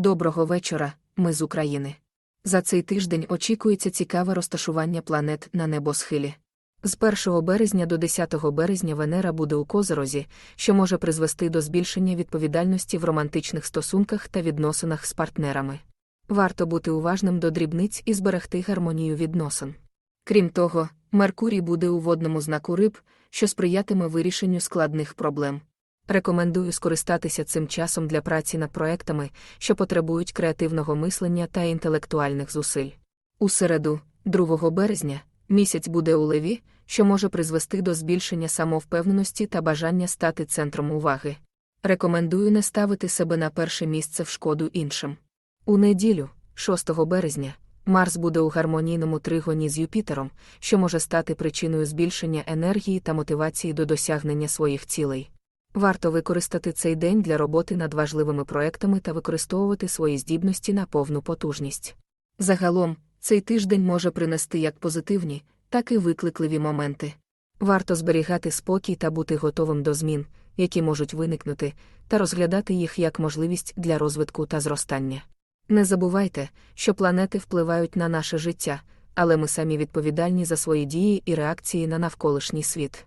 Доброго вечора, ми з України. За цей тиждень очікується цікаве розташування планет на небосхилі. З 1 березня до 10 березня Венера буде у Козорозі, що може призвести до збільшення відповідальності в романтичних стосунках та відносинах з партнерами. Варто бути уважним до дрібниць і зберегти гармонію відносин. Крім того, Меркурій буде у водному знаку риб, що сприятиме вирішенню складних проблем. Рекомендую скористатися цим часом для праці над проектами, що потребують креативного мислення та інтелектуальних зусиль. У середу, 2 березня, місяць буде у леві, що може призвести до збільшення самовпевненості та бажання стати центром уваги. Рекомендую не ставити себе на перше місце в шкоду іншим. У неділю, 6 березня, Марс буде у гармонійному тригоні з Юпітером, що може стати причиною збільшення енергії та мотивації до досягнення своїх цілей. Варто використати цей день для роботи над важливими проектами та використовувати свої здібності на повну потужність. Загалом, цей тиждень може принести як позитивні, так і викликливі моменти. Варто зберігати спокій та бути готовим до змін, які можуть виникнути, та розглядати їх як можливість для розвитку та зростання. Не забувайте, що планети впливають на наше життя, але ми самі відповідальні за свої дії і реакції на навколишній світ.